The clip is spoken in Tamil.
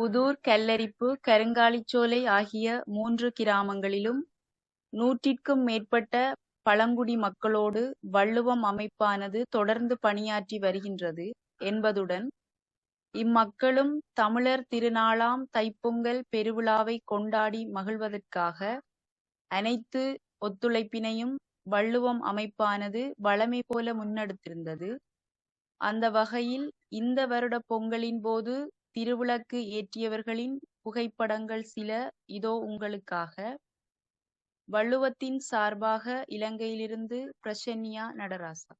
புதூர், கல்லரிப்பு, கருங்காலிச்சோலை ஆகிய மூன்று கிராமங்களிலும் நூற்றிற்கும் மேற்பட்ட பழங்குடி மக்களோடு வள்ளுவம் அமைப்பானது தொடர்ந்து பணியாற்றி வருகின்றது என்பதுடன் இம்மக்களும் தமிழர் திருநாளாம் தைப்பொங்கல் பெருவிழாவைக் கொண்டாடி மகிழ்வதற்காக அனைத்து ஒத்துழைப்பினையும் வள்ளுவம் அமைப்பானது வழமை போல முன்னெடுத்திருந்தது. அந்த வகையில் இந்த வருடப் பொங்கலின் போது திருவிளக்கு ஏற்றியவர்களின் புகைப்படங்கள் சில இதோ உங்களுக்காக. வள்ளுவத்தின் சார்பாக இலங்கையிலிருந்து பிரசன்யா நடராசா.